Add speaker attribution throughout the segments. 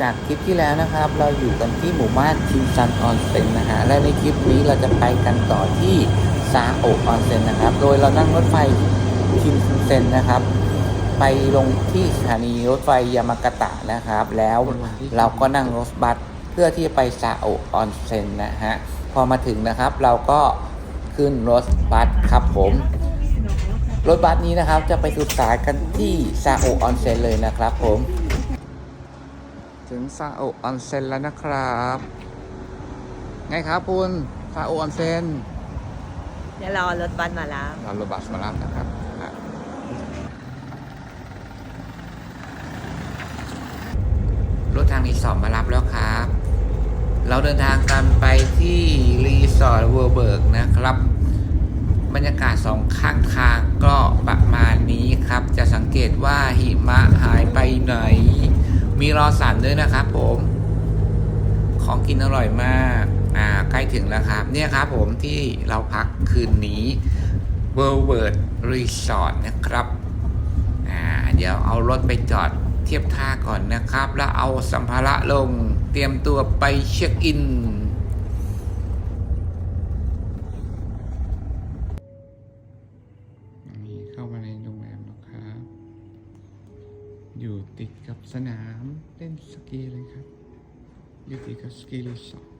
Speaker 1: จากคลิปที่แล้วนะครับ เราอยู่กันที่หมู่บ้านคิมซันออนเซ็นนะฮะและในคลิปนี้เราจะไปกันต่อที่ซาโอออนเซ็นนะครับ โดยเรานั่งรถไฟคิมเซ็นนะครับ ไปลงที่สถานีรถไฟยามากาตะนะครับ แล้วเราก็นั่งรถบัสเพื่อที่จะไปซาโอออนเซ็นนะฮะพอมาถึงนะครับ เราก็ขึ้นรถบัสครับผมรถบัสนี้นะครับจะไปสุดสายกันที่ซาโอออนเซ็นเลยนะครับผม ถึงซาโอะออนเซ็นแล้วนะครับ ไงครับคุณซาโอะออนเซ็น
Speaker 2: เดี๋ยวรอรถบัสมาแล้ว
Speaker 1: เรารถบัสมารับนะครับอะรถทางรีสอร์ทมารับแล้วครับ เราเดินทางกันไปที่รีสอร์ทเวอร์เบิร์กนะครับ บรรยากาศสองข้างทางก็ประมาณนี้ครับ จะสังเกตว่าหิมะหายไปไหน มีรอสันด้วยนะครับผม ของกินอร่อยมาก อ่า ใกล้ถึงแล้วครับ เนี่ยครับผมที่เราพักคืนนี้ w o r l d w o r d Resort นะครับ อ่า เดี๋ยวเอารถไปจอดเทียบท่าก่อนนะครับ แล้วเอาสัมภาระลง เตรียมตัวไปเช็คอิน สนามเล่นสกีเลยครับอยู่ติดกับสกีรีสอร์ท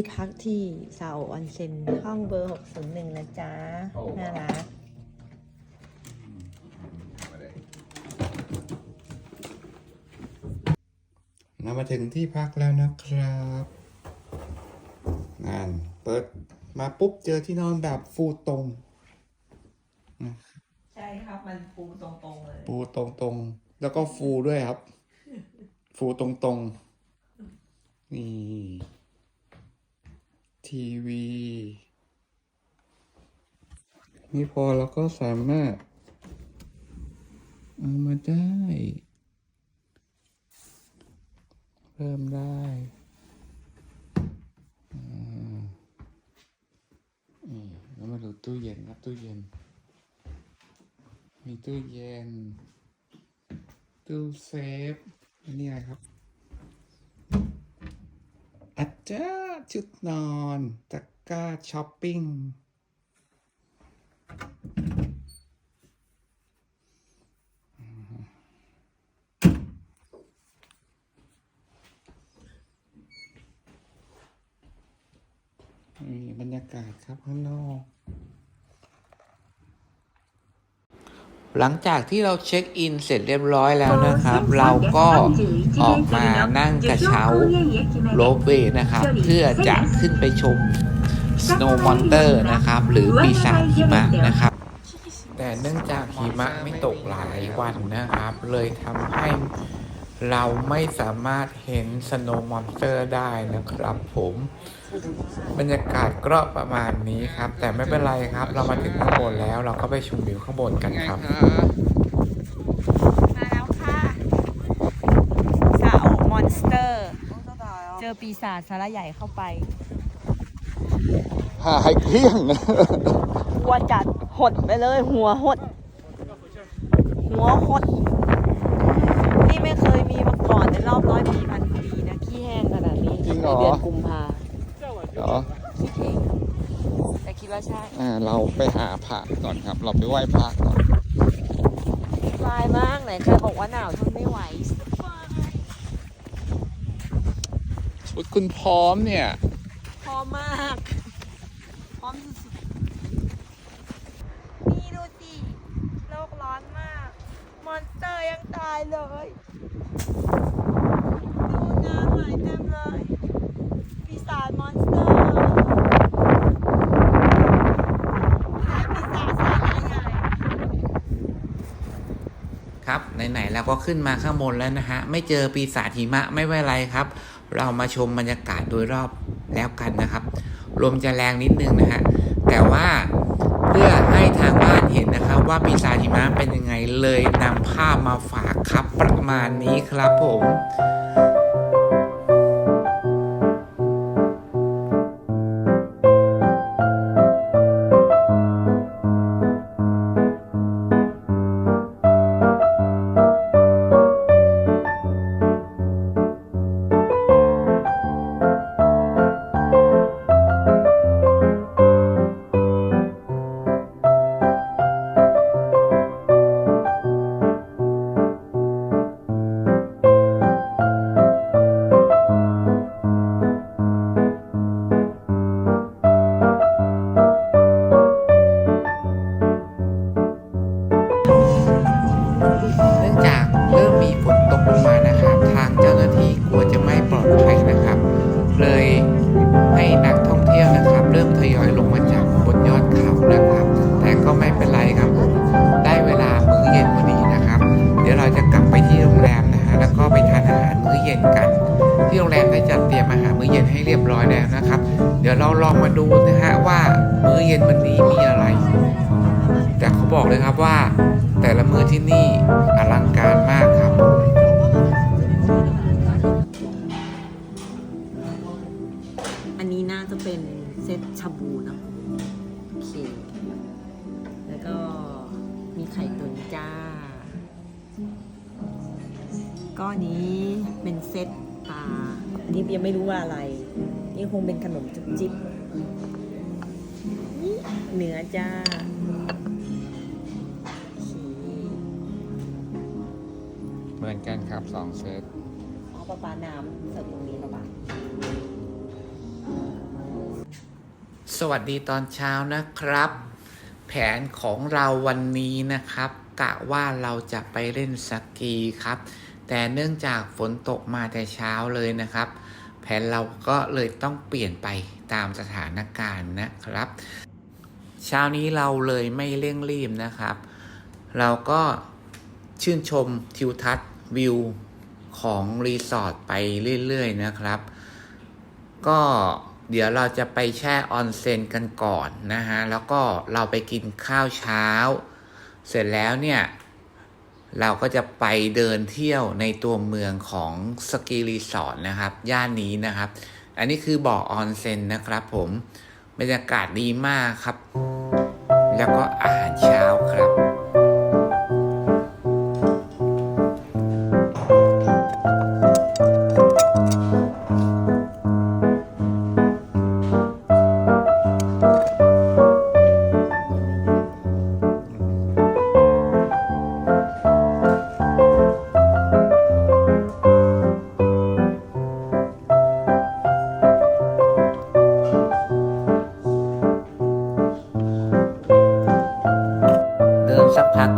Speaker 2: ที่พักที่ซาโอออนเซ็นห้องเบอร์ 601 นะจ๊ะ
Speaker 1: โอ้
Speaker 2: น่ารัก
Speaker 1: เรามาถึงที่พักแล้วนะครับงานเปิดมาปุ๊บเจอที่นอนแบบฟูตรง
Speaker 2: ใช่ครับ มันปูตรงๆเลย
Speaker 1: ฟูตรงตรงๆ แล้วก็ฟูด้วยครับ ฟูตรงตรงๆนี่ ทีวี นี่พอแล้วก็สามารถ เอามาได้ เพิ่มได้นี่แล้วมาดูตู้เย็นครับตู้เย็น มีตู้เย็น ตู้เซฟอันนี้อะไรครับ อาจารย์ชุดนอนตะกร้าช้อปปิ้ง นี่บรรยากาศครับข้างนอก หลังจากที่เราเช็คอินเสร็จเรียบร้อยแล้วนะครับ เราก็ออกมานั่งกระเช้าโรเวย์นะครับ เพื่อจะขึ้นไปชม Snow Monster นะครับ หรือปีศาจหิมะนะครับ แต่เนื่องจากหิมะไม่ตกหลายวันนะครับ เลยทำให้ เราไม่สามารถเห็น Snow Monster ได้นะครับผมบรรยากาศก็ประมาณนี้ครับ แต่ไม่เป็นไรครับ เรามาถึงข้างบนแล้ว เราก็ไปชมวิวข้างบนกันครับ
Speaker 2: มาแล้วค่ะซาโอมอนสเตอร์ เจอปีศาจสาระใหญ่เข้าไป
Speaker 1: หายเกลี้ยง
Speaker 2: หัวจัดหดไปเลย หัวหด หัวหด นี่ไม่เคยมีมาก่อนในรอบร้อยปีพันปีนะขี้แห้งขนาดนี้
Speaker 1: จริงเหรอ
Speaker 2: ในเดือนกุมภา
Speaker 1: เหรอ
Speaker 2: คิดเองแต่คิดว่าใช่
Speaker 1: อ่าเราไปหาพระก่อนครับ เราไปไหว้พระก่อน
Speaker 2: ลายมากไหนใครบอกว่าหนาวทนไม่ไหว
Speaker 1: ชุดคุณพร้อมเนี่ย
Speaker 2: พร้อมมากพร้อมสุดๆนี่ดูสิโลกร้อนมาก มอนสเตอร์ยังตายเลย ดูน้ำไหลเต็มเลยปีศาจมอนสเตอร์และปีศาจสาระใหญ่
Speaker 1: ครับไหนๆเราก็ขึ้นมาข้างบนแล้วนะฮะ ไม่เจอปีศาจหิมะไม่เป็นไรครับ เรามาชมบรรยากาศโดยรอบแล้วกันนะครับ ลมจะแรงนิดนึงนะฮะ แต่ว่าเพื่อให้ทาง เห็นนะครับว่าปีศาจหิมะเป็นยังไงเลยนำภาพมาฝากครับประมาณนี้ครับผม ดี๋ยวเราลองมาดูนะฮะว่ามื้อเย็นวันนี้มีอะไร แต่เขาบอกเลยครับว่า แต่ละมื้อที่นี่อลังการมากครับ
Speaker 2: อันนี้น่าจะเป็นเซตชาบูเนาะโอเค แล้วก็มีไข่ตุ๋นจ้า ก็อันนี้เป็นเซตปลาอันนี้ยังไม่รู้ว่าอะไรนี่คงเป็นขนมจุ๊บจิ๊บนี่เนื้อจ้าโอเค
Speaker 1: เหมือนกันครับสองเซต
Speaker 2: อ๋อปลาปลาน้ำเสิร์ฟตรงนี้ปลาปลา
Speaker 1: สวัสดีตอนเช้านะครับ แผนของเราวันนี้นะครับ กะว่าเราจะไปเล่นสกีครับ แต่เนื่องจากฝนตกมาแต่เช้าเลยนะครับ แผนเราก็เลยต้องเปลี่ยนไปตามสถานการณ์นะครับ เช้านี้เราเลยไม่เร่งรีบนะครับ เราก็ชื่นชมทิวทัศน์วิวของรีสอร์ทไปเรื่อยๆนะครับ ก็เดี๋ยวเราจะไปแช่ออนเซ็นกันก่อนนะฮะ แล้วก็เราไปกินข้าวเช้า เสร็จแล้วเนี่ย เราก็จะไปเดินเที่ยวในตัวเมืองของสกีรีสอร์ทนะครับย่านนี้นะครับ อันนี้คือบ่อออนเซ็นนะครับผมบรรยากาศดีมากครับ แล้วก็อาห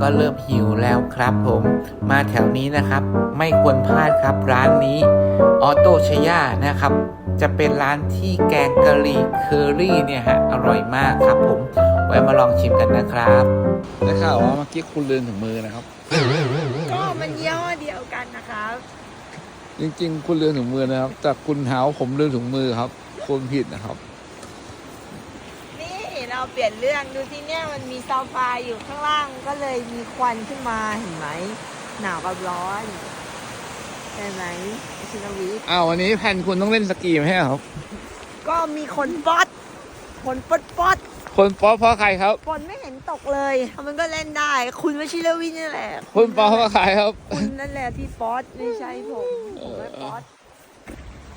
Speaker 1: กพักก็เริ่มหิวแล้วครับผม มาแถวนี้นะครับ ไม่ควรพลาดครับร้านนี้ออโตชย่านะครับ จะเป็นร้านที่แกงกะหรี่เคอรี่เนี่ยฮะอร่อยมากครับผม ไว้มาลองชิมกันนะครับได้ข่าวว่าเมื่อกี้คุณลืมถึงมือนะครับ
Speaker 2: ก็มันยี่ห้อเดียวกันนะครับ
Speaker 3: จริงๆ คุณลืมถุงมือนะครับ แต่คุณหาว่าผมลืมถุงมือครับคุณผิดนะครับ
Speaker 2: นี่ เราเปลี่ยนเรื่องดูที่เนี่ยมันมีซาฟาอยู่ข้างล่างก็เลยมีควันขึ้นมาเห็นไหมหนาวกับร้อนใช่ไหมชินวิทย์
Speaker 3: อ้าววันนี้แผนคุณต้องเล่นสกีไหมครับ
Speaker 2: ก็มีคนป๊อดคนป๊อดป๊อด
Speaker 3: คนป๊อปเพราะใครครับ
Speaker 2: ฝนไม่เห็นตกเลยมันก็เล่นได้ คุณวชิรวิทย์นี่แหละ
Speaker 3: คนป๊อปเพราะใครครับ
Speaker 2: คุณนั่นแหละที่ป๊อดไม่ใช่ผมผมไม่ป๊อด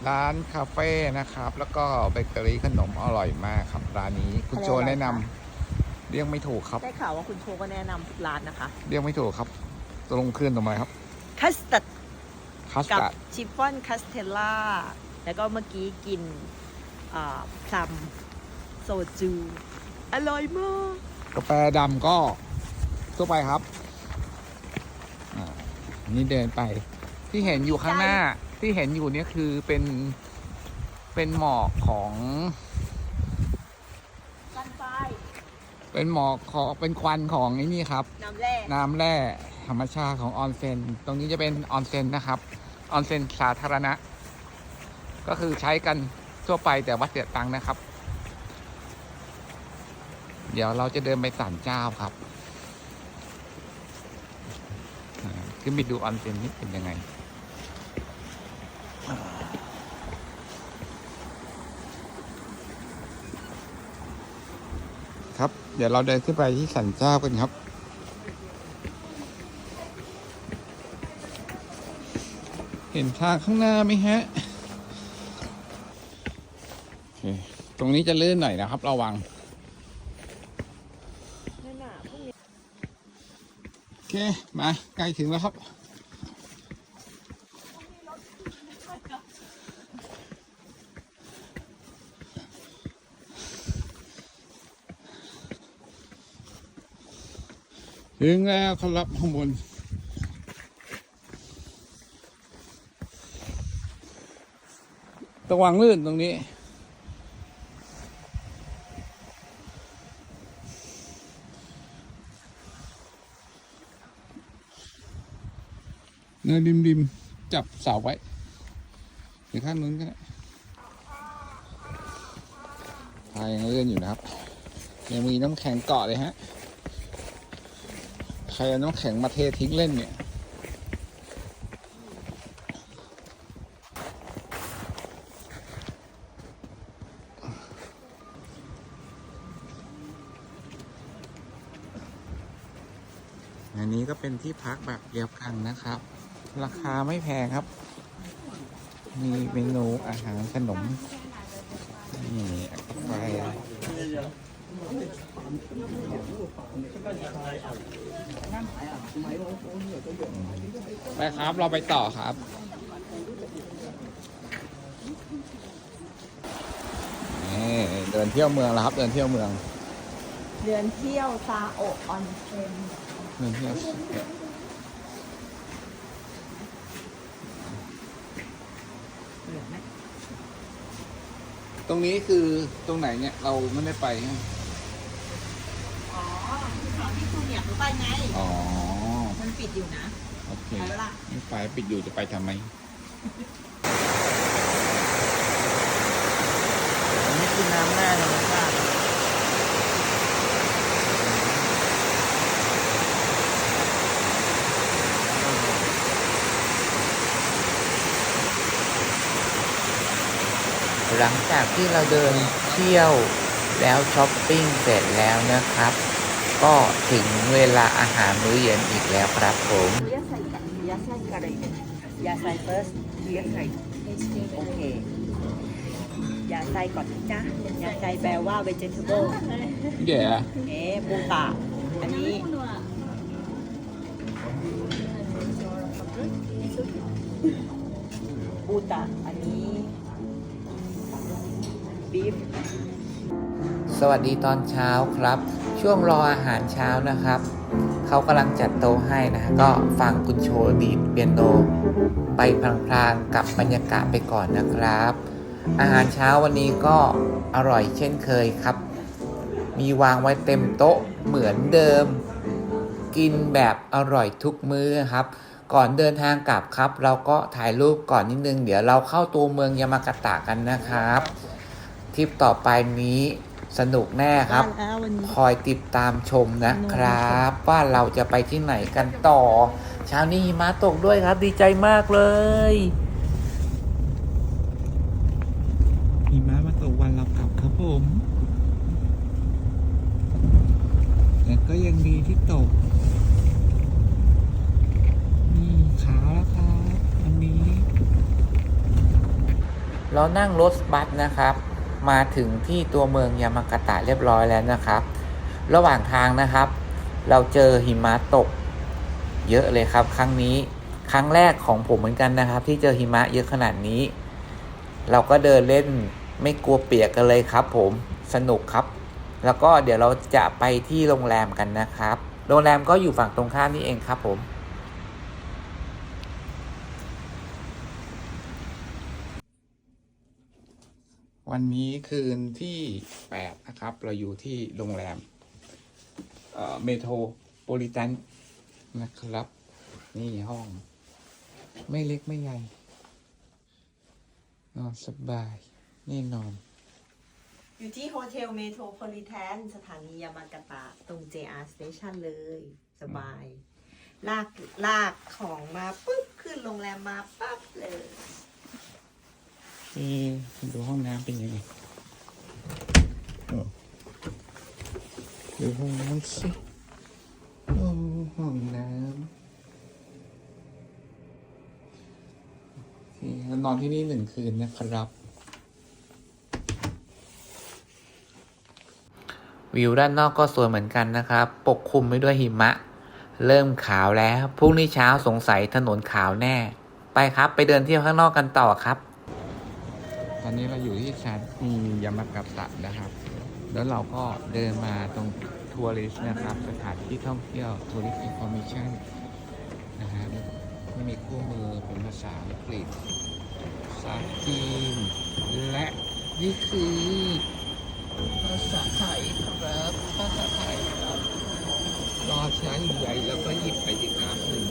Speaker 3: ร้านคาเฟ่นะครับ แล้วก็เบเกอรี่ขนมอร่อยมากครับ ร้านนี้คุณโจแนะนำเรียกไม่ถูกครับ
Speaker 2: ได้ข่าวว่าคุณโชก็แนะนำทุกร้านนะคะ
Speaker 3: เรียกไม่ถูกครับตกลงคืนทำไมครับ
Speaker 2: คัสตัด
Speaker 3: คัส
Speaker 2: กับ
Speaker 3: ตาร์ด
Speaker 2: ชิฟฟ่อนคัสเทลล่า แล้วก็เมื่อกี้กินอ่าพลัมโซจู อร่อยมาก
Speaker 3: กาแฟดำก็ทั่วไปครับอ่านี่เดินไปที่เห็นอยู่ข้างหน้า ที่เห็นอยู่เนี่ยคือเป็นเป็นหมอกของ
Speaker 2: กันไฟ
Speaker 3: เป็นหมอกของเป็นควันของไอ้นี่ครับ
Speaker 2: น้ำแร่
Speaker 3: น้ำแร่ธรรมชาติของออนเซ็นตรงนี้จะเป็นออนเซ็นนะครับออนเซ็นสาธารณะ ก็คือใช้กันทั่วไปแต่วัดเสียตังค์นะครับ เดี๋ยวเราจะเดินไปศาลเจ้าครับอ่าขึ้นไปดูออนเซ็นนี่เป็นยังไง ครับ เดี๋ยวเราเดินขึ้นไปที่สันเจ้ากันครับ เห็นทางข้างหน้าไหมฮะ ตรงนี้จะลื่นหน่อยนะครับ ระวังโอเค มาใกล้ถึงแล้วครับ ถึงแล้วครับข้างบนระวังลื่นตรงนี้ เนินริมริมจับเสาไว้อยู่ข้างนู้นก็ได้พายยังเลื่อนอยู่นะครับ ยังมีน้ำแข็งเกาะเลยฮะ ใครเอาน้ำแข็งมาเททิ้งเล่นเนี่ย อันนี้ก็เป็นที่พักแบบเดียวกันนะครับ ราคาไม่แพงครับ มีเมนูอาหารขนมนี่กาแฟ ไปครับ เราไปต่อครับนี่เดินเที่ยวเมืองแล้วครับ เดินเที่ยวเมือง
Speaker 2: เดินเที่ยวซาโอะออนเซ็น
Speaker 3: เดินเที่ยว
Speaker 2: เหลือไหม
Speaker 3: ตรงนี้คือตรงไหนเนี่ย เราไม่ได้ไปไง
Speaker 2: อ๋อที่เขา ที่คุณอยากรู้ไปไง
Speaker 3: อ๋อ
Speaker 2: มันปิดอยู่นะ
Speaker 3: โอเค
Speaker 2: ไปแล้วล่ะ
Speaker 3: ไม่ไปปิดอยู่จะไปทำไม
Speaker 1: อันนี้คือน้ำหน้าธรรมชาติหลังจากที่เราเดินเที่ยวแล้วช้อปปิ้งเสร็จแล้วนะครับ ก็ถึงเวลาอาหารมื้อเย็นอีกแล้วครับผม
Speaker 2: ยาไซเฟิร์สเลี้ยงไข่โอเค ยาไซก่อนนะจ๊ะยาไซแปลว่า vegetable
Speaker 3: ล Yeah.
Speaker 2: เอ๊ะบูตะอันนี้ บูตะอันนี้ beef
Speaker 1: สวัสดีตอนเช้าครับ ช่วงรออาหารเช้านะครับ เขากำลังจัดโต๊ะให้นะ ก็ฟังคุณโชดีดเปียโน ไปพลางๆกับบรรยากาศไปก่อนนะครับ อาหารเช้าวันนี้ก็อร่อยเช่นเคยครับ มีวางไว้เต็มโต๊ะเหมือนเดิม กินแบบอร่อยทุกมื้อครับ ก่อนเดินทางกลับครับ เราก็ถ่ายรูปก่อนนิดนึง เดี๋ยวเราเข้าตัวเมืองยามากาตะกันนะครับ ทริปต่อไปนี้สนุกแน่ครับ
Speaker 2: แล้ววันนี้
Speaker 1: คอยติดตามชมนะครับ ว่าเราจะไปที่ไหนกันต่อ เช้านี้หิมะตกด้วยครับ ดีใจมากเลย
Speaker 3: หิมะมาตกวันเรากลับครับผมแต่ก็ยังดีที่ตกนี่ขาวแล้วครับอันนี้
Speaker 1: เรานั่งรถบัสนะครับ มาถึงที่ตัวเมืองยามากาตะเรียบร้อยแล้วนะครับ ระหว่างทางนะครับ เราเจอหิมะตก เยอะเลยครับ ครั้งนี้ครั้งแรกของผมเหมือนกันนะครับ ที่เจอหิมะเยอะขนาดนี้ เราก็เดินเล่นไม่กลัวเปียกกันเลยครับ ผมสนุกครับ แล้วก็เดี๋ยวเราจะไปที่โรงแรมกันนะครับ โรงแรมก็อยู่ฝั่งตรงข้ามนี่เองครับผม
Speaker 3: วันนี้คืนที่แปดนะครับ เราอยู่ที่โรงแรมเมโทรโพลิแทนนะครับนี่ห้องไม่เล็กไม่ใหญ่นอนสบายแน่นอน
Speaker 1: เรานั่งรถบัสนะครับมาถึงที่โรงแรมเมโทรโพลิแทนนะครับ นี่ห้อง ไม่เล็กไม่ใหญ่ นอนสบายแน่นอน
Speaker 2: อยู่ที่โฮเทลเมโทรโพลิแทนสถานียามากาตะตรง JR Station เลย สบาย ลากลากของมาปุ๊บ ขึ้นโรงแรมมาปั๊บเลย
Speaker 1: ดูห้องน้ำเป็นยังไงดูห้องน้ำสิโอ้ห้องน้ำนอนที่นี่หนึ่งคืนนะครับ
Speaker 4: วิวด้านนอกก็สวยเหมือนกันนะครับ ปกคลุมไปด้วยหิมะ เริ่มขาวแล้ว พรุ่งนี้เช้าสงสัยถนนขาวแน่ ไปครับ ไปเดินเที่ยวข้างนอกกันต่อครับ
Speaker 1: อนนี้เราอยู่ที่ชานียามากาตะนะครับ แล้วเราก็เดินมาตรงทัวริสนะครับ สถานที่ท่องเที่ยวทัวริสต์อินฟอร์เมชันนะครับที่มีคู่มือเป็นภาษาอังกฤษภาษาจีนและนี่คือภาษาไทยครับภาษาไทยครับรอช้าใหญ่แล้วก็หยิบไปดีครับหนึ่ง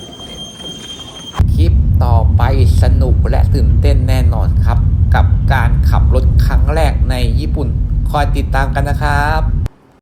Speaker 4: คลิปต่อไปสนุกและตื่นเต้นแน่นอนครับ กับการขับรถครั้งแรกในญี่ปุ่น คอยติดตามกันนะครับ